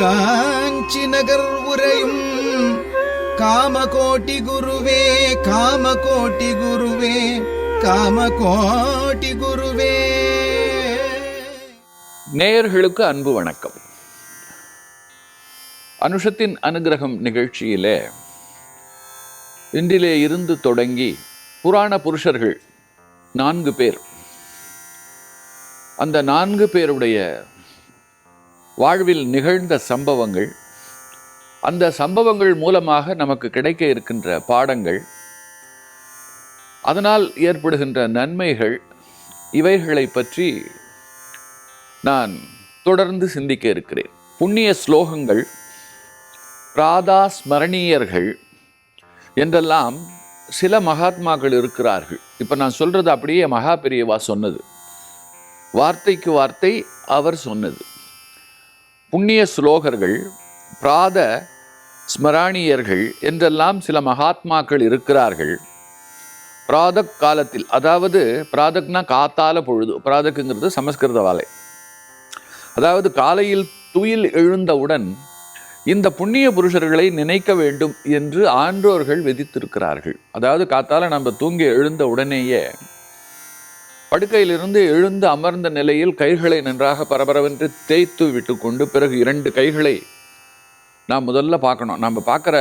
காஞ்சி நகர் உரையும் காமகோட்டி குருவே காமகோட்டி குருவே காமகோட்டி குருவே. நேயர்களுக்கு அன்பு வணக்கம். அனுஷத்தின் அனுகிரகம் நிகழ்ச்சியிலே இன்றிலே இருந்து தொடங்கி புராண புருஷர்கள் நான்கு பேர். அந்த நான்கு பேருடைய வாழ்வில் நிகழ்ந்த சம்பவங்கள். அந்த சம்பவங்கள் மூலமாக நமக்கு கிடைக்க இருக்கின்ற பாடங்கள். அதனால் ஏற்படுகின்ற நன்மைகள் இவைகளை பற்றி நான் தொடர்ந்து சிந்திக்க இருக்கிறேன். புண்ணிய ஸ்லோகங்கள் பிராதா ஸ்மரணீயர்கள் என்றெல்லாம் சில மகாத்மாக்கள் இருக்கிறார்கள். இப்போ நான் சொல்கிறது அப்படியே மகா பெரியவா சொன்னது. வார்த்தைக்கு வார்த்தை அவர் சொன்னது. புண்ணிய ஸ்லோகர்கள் பிராத ஸ்மராணியர்கள் என்றெல்லாம் சில மகாத்மாக்கள் இருக்கிறார்கள். பிராதக் காலத்தில் அதாவது பிராதக்னா காத்தால பொழுது பிராதக்குங்கிறது சமஸ்கிருத வாலை அதாவது காலையில் துயில் எழுந்தவுடன் இந்த புண்ணிய புருஷர்களை நினைக்க வேண்டும் என்று ஆன்றோர்கள் விதித்திருக்கிறார்கள். அதாவது காத்தால நம்ம தூங்கி எழுந்த உடனேயே படுக்கையிலிருந்து எழுந்து அமர்ந்த நிலையில் கைகளை நன்றாக பரபரவென்று தேய்த்து விட்டுக்கொண்டு பிறகு இரண்டு கைகளை நாம் முதல்ல பார்க்கணும். நம்ம பார்க்குற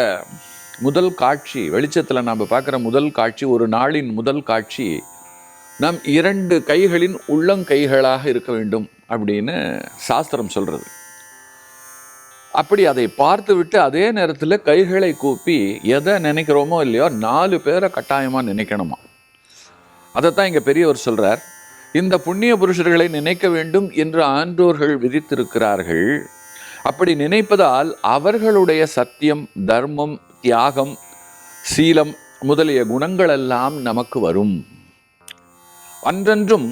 முதல் காட்சி வெளிச்சத்தில் நாம் பார்க்குற முதல் காட்சி ஒரு நாளின் முதல் காட்சி நம் இரண்டு கைகளின் உள்ளங்கைகளாக இருக்க வேண்டும் அப்படின்னு சாஸ்திரம் சொல்கிறது அப்படி அதை பார்த்துவிட்டு அதே நேரத்தில் கைகளை கூப்பி எதை நினைக்கிறோமோ இல்லையோ நாலு பேரை கட்டாயமாக நினைக்கணுமா? அதைத்தான் இங்கே பெரியவர் சொல்றார். இந்த புண்ணிய புருஷர்களை நினைக்க வேண்டும் என்று ஆன்றோர்கள் விதித்திருக்கிறார்கள். அப்படி நினைப்பதால் அவர்களுடைய சத்தியம் தர்மம் தியாகம் சீலம் முதலிய குணங்களெல்லாம் நமக்கு வரும். அன்றன்றும்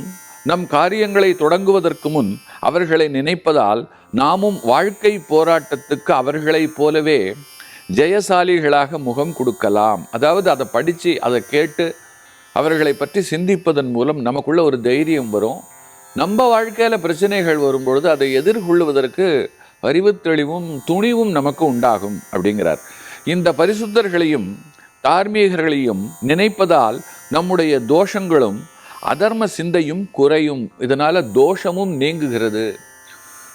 நம் காரியங்களை தொடங்குவதற்கு முன் அவர்களை நினைப்பதால் நாமும் வாழ்க்கை போராட்டத்துக்கு அவர்களைப் போலவே ஜெயசாலிகளாக முகம் கொடுக்கலாம். அதாவது அதை படித்து அதை கேட்டு அவர்களை பற்றி சிந்திப்பதன் மூலம் நமக்குள்ள ஒரு தைரியம் வரும். நம்ம வாழ்க்கையில் பிரச்சனைகள் வரும்பொழுது அதை எதிர்கொள்வதற்கு அறிவுத்தெளிவும் துணிவும் நமக்கு உண்டாகும் அப்படிங்கிறார். இந்த பரிசுத்தர்களையும் தார்மீகர்களையும் நினைப்பதால் நம்முடைய தோஷங்களும் அதர்ம சிந்தையும் குறையும். இதனால் தோஷமும் நீங்குகிறது.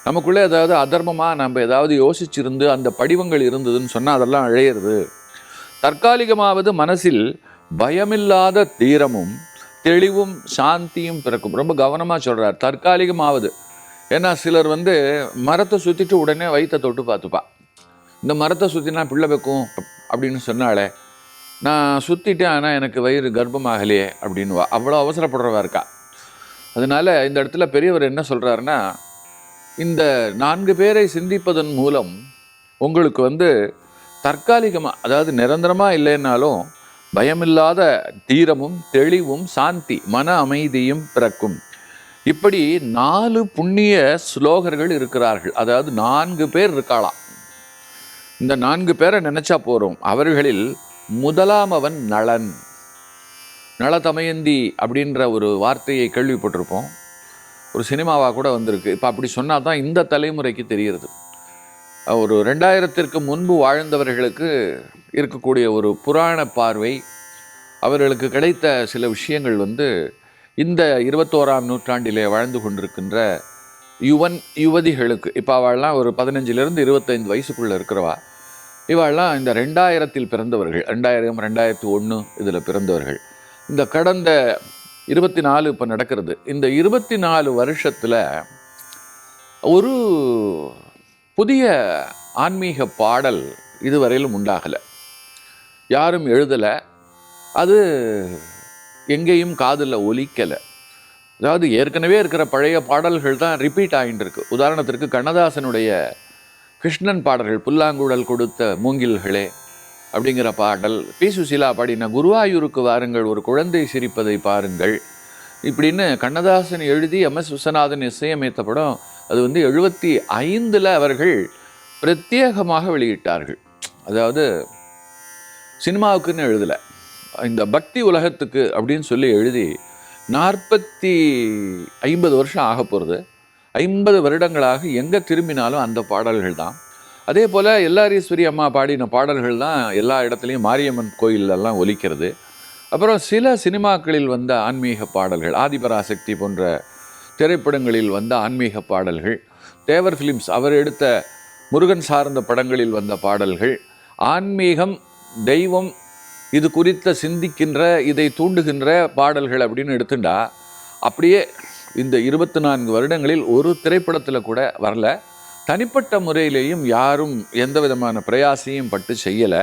நமக்குள்ளே ஏதாவது அதர்மமாக நம்ம ஏதாவது யோசிச்சிருந்து அந்த படிவங்கள் இருந்ததுன்னு சொன்னால் அதெல்லாம் அழையிறது. தற்காலிகமாவது மனசில் பயமில்லாத தீரமும் தெளிவும் சாந்தியும் பிறக்கும். ரொம்ப கவனமாக சொல்கிறார் தற்காலிகமாவது. ஏன்னா சிலர் வந்து மரத்தை சுற்றிட்டு உடனே வயிற்றை தொட்டு பார்த்துப்பா. இந்த மரத்தை சுற்றினா பிள்ளை வைக்கும் அப்படின்னு சொன்னாலே நான் சுற்றிட்டேன் ஆனால் எனக்கு வயிறு கர்ப்பமாகலையே அப்படின்வா அவ்வளோ அவசரப்படுறவா இருக்கா. அதனால இந்த இடத்துல பெரியவர் என்ன சொல்கிறாருன்னா இந்த நான்கு பேரை சிந்திப்பதன் மூலம் உங்களுக்கு வந்து தற்காலிகமாக அதாவது நிரந்தரமாக இல்லைன்னாலும் பயமில்லாத தீரமும் தெளிவும் சாந்தி மன அமைதியும் பிறக்கும். இப்படி நாலு புண்ணிய ஸ்லோகர்கள் இருக்கிறார்கள். அதாவது நான்கு பேர் இருக்காளாம் இந்த நான்கு பேரை நினச்சா போகிறோம் அவர்களில் முதலாம் அவன் நளன். நளதமயந்தி அப்படின்ற ஒரு வார்த்தையை கேள்விப்பட்டிருப்போம். ஒரு சினிமாவாக கூட வந்திருக்கு. இப்போ அப்படி சொன்னால் தான் இந்த தலைமுறைக்கு தெரிகிறது. ஒரு ரெண்டாயிரத்திற்கு முன்பு வாழ்ந்தவர்களுக்கு இருக்கக்கூடிய ஒரு புராண பார்வை அவர்களுக்கு கிடைத்த சில விஷயங்கள் வந்து இந்த இருபத்தோராம் நூற்றாண்டிலே வாழ்ந்து கொண்டிருக்கின்ற யுவன் யுவதிகளுக்கு. இப்போ அவள்லாம் ஒரு பதினஞ்சிலிருந்து இருபத்தைந்து வயசுக்குள்ளே இருக்கிறவா. இவாள்லாம் இந்த ரெண்டாயிரத்தில் பிறந்தவர்கள் ரெண்டாயிரம் ரெண்டாயிரத்தி ஒன்று இதில் பிறந்தவர்கள். இந்த கடந்த இருபத்தி நாலு இப்போ நடக்கிறது. இந்த இருபத்தி நாலு வருஷத்தில் ஒரு புதிய ஆன்மீக பாடல் இதுவரையிலும் உண்டாகலை. யாரும் எழுதலை. அது எங்கேயும் காதில் ஒலிக்கலை. அதாவது ஏற்கனவே இருக்கிற பழைய பாடல்கள் தான் ரிப்பீட் ஆகிட்டு இருக்கு உதாரணத்திற்கு கண்ணதாசனுடைய கிருஷ்ணன் பாடல்கள் புல்லாங்குழல் கொடுத்த மூங்கில்களே அப்படிங்கிற பாடல் பி. சுசீலா பாடின குருவாயூருக்கு வாருங்கள் ஒரு குழந்தை சிரிப்பதை பாருங்கள் இப்படின்னு கண்ணதாசன் எழுதி எம். எஸ். விஸ்வநாதன் இசையமைத்த படம் அது வந்து எழுபத்தி ஐந்தில் அவர்கள் பிரத்யேகமாக வெளியிட்டார்கள். அதாவது சினிமாவுக்குன்னு எழுதலை. இந்த பக்தி உலகத்துக்கு அப்படின்னு சொல்லி எழுதி நாற்பத்தி ஐம்பது வருஷம் ஆக போகிறது ஐம்பது வருடங்களாக எங்கே திரும்பினாலும் அந்த பாடல்கள் தான். அதே போல் எல்லாரீஸ்வரி அம்மா பாடின பாடல்கள் தான் எல்லா இடத்துலையும் மாரியம்மன் கோயிலெல்லாம் ஒலிக்கிறது. அப்புறம் சில சினிமாக்களில் வந்த ஆன்மீக பாடல்கள் ஆதிபராசக்தி போன்ற திரைப்படங்களில் வந்த ஆன்மீக பாடல்கள் தேவர் ஃபிலிம்ஸ் அவர் எடுத்த முருகன் சார்ந்த படங்களில் வந்த பாடல்கள் ஆன்மீகம் தெய்வம் இது குறித்த சிந்திக்கின்ற இதை தூண்டுகின்ற பாடல்கள் அப்படின்னு எடுத்துட்டா அப்படியே இந்த இருபத்தி நான்கு வருடங்களில் ஒரு திரைப்படத்தில் கூட வரல. தனிப்பட்ட முறையிலேயும் யாரும் எந்த விதமான பிரயாசையும் பட்டு செய்யலை.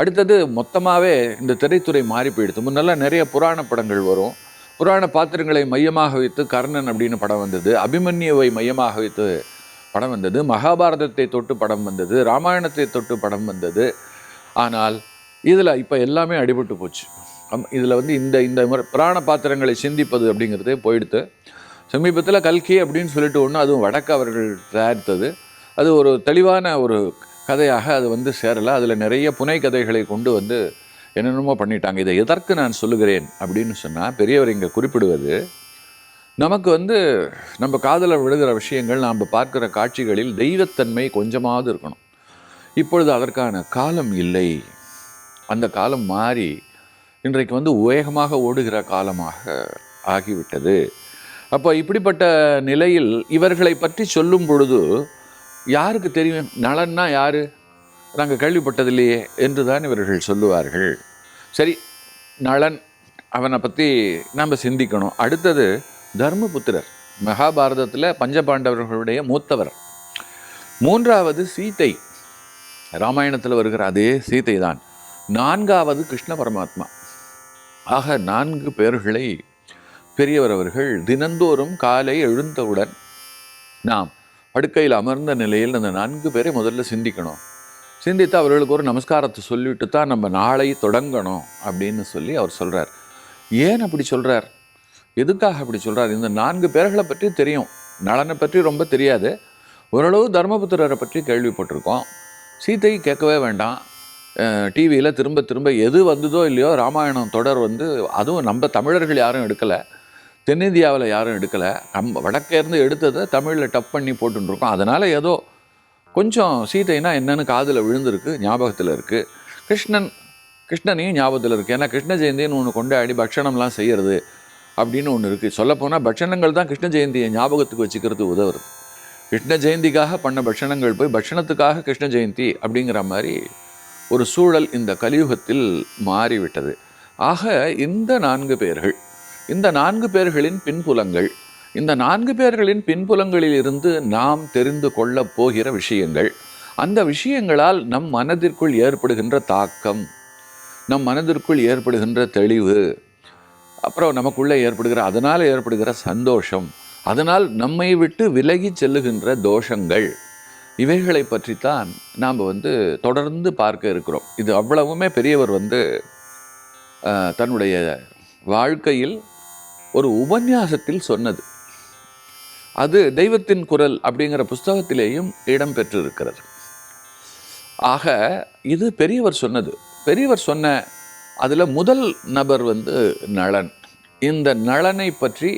அடுத்தது மொத்தமாகவே இந்த திரைத்துறை மாறி போயிடுது. முன்னெல்லாம் நிறைய புராண படங்கள் வரும். புராண பாத்திரங்களை மையமாக வைத்து கர்ணன் அப்படின்னு படம் வந்தது. அபிமன்யுவை மையமாக வைத்து படம் வந்தது. மகாபாரதத்தை தொட்டு படம் வந்தது. ராமாயணத்தை தொட்டு படம் வந்தது. ஆனால் இதில் இப்போ எல்லாமே அடிபட்டு போச்சு. இதில் வந்து இந்த இந்த முறை புராண பாத்திரங்களை சிந்திப்பது அப்படிங்கிறதே போயிடுத்து. சமீபத்தில் கல்கி அப்படின்னு சொல்லிட்டு ஒன்று அதுவும் வடக்கு அவர்கள் தயாரித்தது. அது ஒரு தெளிவான ஒரு கதையாக அது வந்து சேரலை. அதில் நிறைய புனை கதைகளை கொண்டு வந்து என்னென்னமோ பண்ணிட்டாங்க. இதை எதற்கு நான் சொல்லுகிறேன்? அப்படின்னு சொன்னால் பெரியவர் இங்கே குறிப்பிடுவது நமக்கு வந்து நம்ம காதலில் விழுகிற விஷயங்கள் நாம் பார்க்குற காட்சிகளில் தெய்வத்தன்மை கொஞ்சமாவது இருக்கணும். இப்பொழுது அதற்கான காலம் இல்லை. அந்த காலம் மாறி இன்றைக்கு வந்து வேகமாக ஓடுகிற காலமாக ஆகிவிட்டது. அப்போ இப்படிப்பட்ட நிலையில் இவர்களை பற்றி சொல்லும் பொழுது யாருக்கு தெரியும்? நலன்னா யார்? நாங்கள் கேள்விப்பட்டதில்லையே என்று தான் இவர்கள் சொல்லுவார்கள். சரி நளன் அவனை பற்றி நம்ம சிந்திக்கணும். அடுத்தது தர்மபுத்திரர் மகாபாரதத்தில் பஞ்சபாண்டவர்களுடைய மூத்தவர். மூன்றாவது சீதை. ராமாயணத்தில் வருகிற அதே சீத்தை தான் நான்காவது கிருஷ்ண பரமாத்மா. ஆக நான்கு பேர்களை பெரியவர் அவர்கள் தினந்தோறும் காலை எழுந்தவுடன் நாம் படுக்கையில் அமர்ந்த நிலையில் அந்த நான்கு பேரை முதல்ல சிந்திக்கணும். சிந்தித்து அவர்களுக்கு ஒரு நமஸ்காரத்தை சொல்லிவிட்டு தான் நம்ம நாளை தொடங்கணும் அப்படின்னு சொல்லி அவர் சொல்கிறார் ஏன் அப்படி சொல்கிறார் எதுக்காக அப்படி சொல்கிறார் இந்த நான்கு பேர்களை பற்றி தெரியும். நலனை பற்றி ரொம்ப தெரியாது. ஓரளவு தர்மபுத்திரரை பற்றி கேள்விப்பட்டிருக்கோம். சீதை கேட்கவே வேண்டாம். டிவியில் திரும்ப திரும்ப எது வந்ததோ இல்லையோ ராமாயணம் தொடர் வந்து அதுவும் நம்ம தமிழர்கள் யாரும் எடுக்கலை. தென்னிந்தியாவில் யாரும் எடுக்கலை. நம்ம வடக்கேருந்து எடுத்ததை தமிழில் டப் பண்ணி போட்டுருக்கோம் அதனால் ஏதோ கொஞ்சம் சீதைனா என்னன்னு காதில் விழுந்திருக்கு ஞாபகத்தில் இருக்குது கிருஷ்ணன் கிருஷ்ணனையும் ஞாபகத்தில் இருக்குது ஏன்னா கிருஷ்ண ஜெயந்தின்னு ஒன்று கொண்டாடி பட்சணம்லாம் செய்கிறது அப்படின்னு ஒன்று இருக்குது சொல்லப்போனால் பட்சணங்கள் தான் கிருஷ்ண ஜெயந்தியை ஞாபகத்துக்கு வச்சுக்கிறது உதவுறது. கிருஷ்ண ஜெயந்திக்காக பண்ண பட்சணங்கள் போய் பட்சணத்துக்காக கிருஷ்ண ஜெயந்தி அப்படிங்கிற மாதிரி ஒரு சூழல் இந்த கலியுகத்தில் மாறிவிட்டது. ஆக இந்த நான்கு பேர்கள் இந்த நான்கு பேர்களின் பின்புலங்கள் இந்த நான்கு பேர்களின் பின்புலங்களில் இருந்து நாம் தெரிந்து கொள்ளப் போகிற விஷயங்கள் அந்த விஷயங்களால் நம் மனதிற்குள் ஏற்படுகின்ற தாக்கம் நம் மனதிற்குள் ஏற்படுகின்ற தெளிவு அப்புறம் நமக்குள்ளே ஏற்படுகிற அதனால் ஏற்படுகிற சந்தோஷம் அதனால் நம்மை விட்டு விலகி செல்லுகின்ற தோஷங்கள் இவைகளை பற்றித்தான் நாம் வந்து தொடர்ந்து பார்க்க இருக்கிறோம். இது அவ்வளவுமே பெரியவர் வந்து தன்னுடைய வாழ்க்கையில் ஒரு உபன்யாசத்தில் சொன்னது. அது தெய்வத்தின் குரல் அப்படிங்கிற புஸ்தகத்திலேயும் இடம் பெற்றிருக்கிறது ஆக இது பெரியவர் சொன்னது. பெரியவர் சொன்ன அதில் முதல் நபர் வந்து நளன். இந்த நளனை பற்றி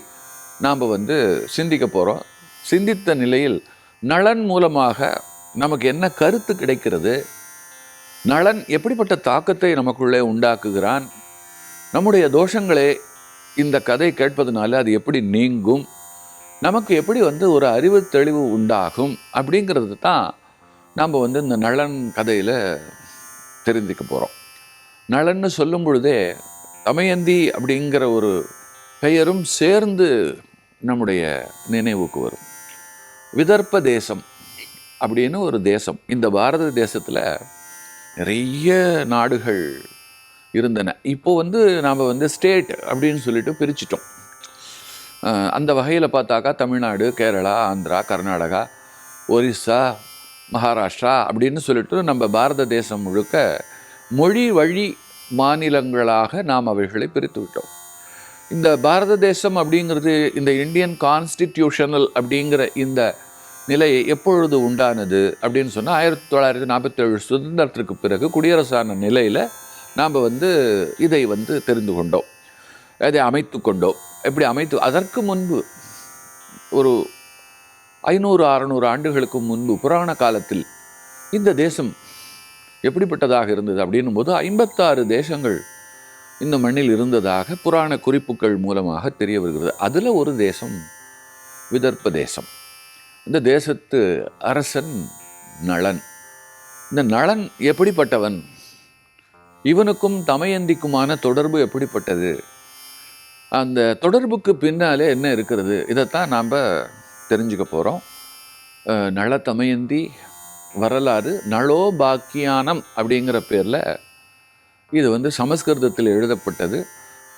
நாம் வந்து சிந்திக்க போகிறோம் சிந்தித்த நிலையில் நலன் மூலமாக நமக்கு என்ன கருத்து கிடைக்கிறது? நலன் எப்படிப்பட்ட தாக்கத்தை நமக்குள்ளே உண்டாக்குகிறான்? நம்முடைய தோஷங்களே இந்த கதை கேட்பதனால அது எப்படி நீங்கும்? நமக்கு எப்படி வந்து ஒரு அறிவு தெளிவு உண்டாகும் அப்படிங்கிறது தான் நாம் வந்து இந்த நலன் கதையில் தெரிஞ்சுக்க போகிறோம் நலன்னு சொல்லும் பொழுதே தமயந்தி அப்படிங்கிற ஒரு பெயரும் சேர்ந்து நம்முடைய நினைவுக்கு வரும். விதர்ப்ப தேசம் அப்படின்னு ஒரு தேசம். இந்த பாரத தேசத்தில் நிறைய நாடுகள் இருந்தன. இப்போ வந்து நாம் வந்து ஸ்டேட் அப்படின்னு சொல்லிட்டு பிரிச்சிட்டோம். அந்த வகையில் பார்த்தாக்கா தமிழ்நாடு கேரளா ஆந்திரா கர்நாடகா ஒரிஸ்ஸா மகாராஷ்டிரா அப்படின்னு சொல்லிட்டு நம்ம பாரத தேசம் முழுக்க மொழி வழி மாநிலங்களாக நாம் அவைகளை பிரித்து விட்டோம். இந்த பாரத தேசம் அப்படிங்கிறது இந்த இந்தியன் கான்ஸ்டிடியூஷனல் அப்படிங்கிற இந்த நிலை எப்பொழுது உண்டானது அப்படின்னு சொன்னால் ஆயிரத்தி தொள்ளாயிரத்தி நாற்பத்தேழு சுதந்திரத்திற்கு பிறகு குடியரசான நிலையில் நாம் வந்து இதை வந்து தெரிந்து கொண்டோம். அதை அமைத்து கொண்டோம். எப்படி அமைத்து அதற்கு முன்பு ஒரு ஐநூறு அறநூறு ஆண்டுகளுக்கு முன்பு புராண காலத்தில் இந்த தேசம் எப்படிப்பட்டதாக இருந்தது அப்படின்னும் போது ஐம்பத்தாறு தேசங்கள் இந்த மண்ணில் இருந்ததாக புராண குறிப்புகள் மூலமாக தெரிய வருகிறது. அதில் ஒரு தேசம் விதர்ப்ப தேசம். இந்த தேசத்து அரசன் நளன். இந்த நளன் எப்படிப்பட்டவன்? இவனுக்கும் தமயந்திக்குமான தொடர்பு எப்படிப்பட்டது? அந்த தொடர்புக்கு பின்னாலே என்ன இருக்கிறது? இதைத்தான் நாம் தெரிஞ்சுக்க போகிறோம் நள வரலாறு நளோபாக்கியானம் அப்படிங்கிற பேரில் இது வந்து சமஸ்கிருதத்தில் எழுதப்பட்டது.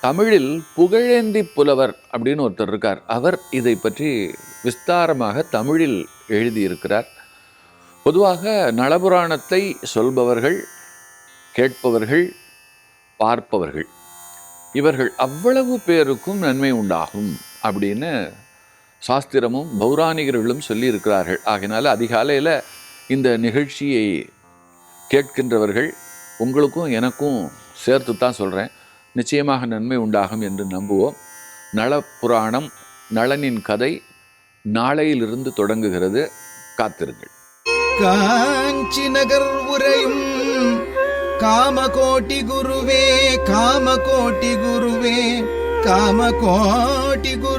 தமிழில் புகழேந்தி புலவர் அப்படின்னு ஒருத்தர் இருக்கார். அவர் இதை பற்றி விஸ்தாரமாக தமிழில் எழுதியிருக்கிறார். பொதுவாக நலபுராணத்தை சொல்பவர்கள் கேட்பவர்கள் பார்ப்பவர்கள். இவர்கள் அவ்வளவு பேருக்கும் நன்மை உண்டாகும் அப்படின்னு சாஸ்திரமும் பௌராணிகர்களும் சொல்லியிருக்கிறார்கள். ஆகினால அதிகாலையில் இந்த நிகழ்ச்சியை கேட்கின்றவர்கள் உங்களுக்கும் எனக்கும் சேர்த்து தான் சொல்கிறேன் நிச்சயமாக நன்மை உண்டாகும் என்று நம்புவோம். நலப்புராணம் நளனின் கதை நாளையிலிருந்து தொடங்குகிறது. காத்திருங்கள். காஞ்சி நகர் உரையும் காமகோட்டி குருவே காமகோட்டி குருவே காமகோட்டி குருவே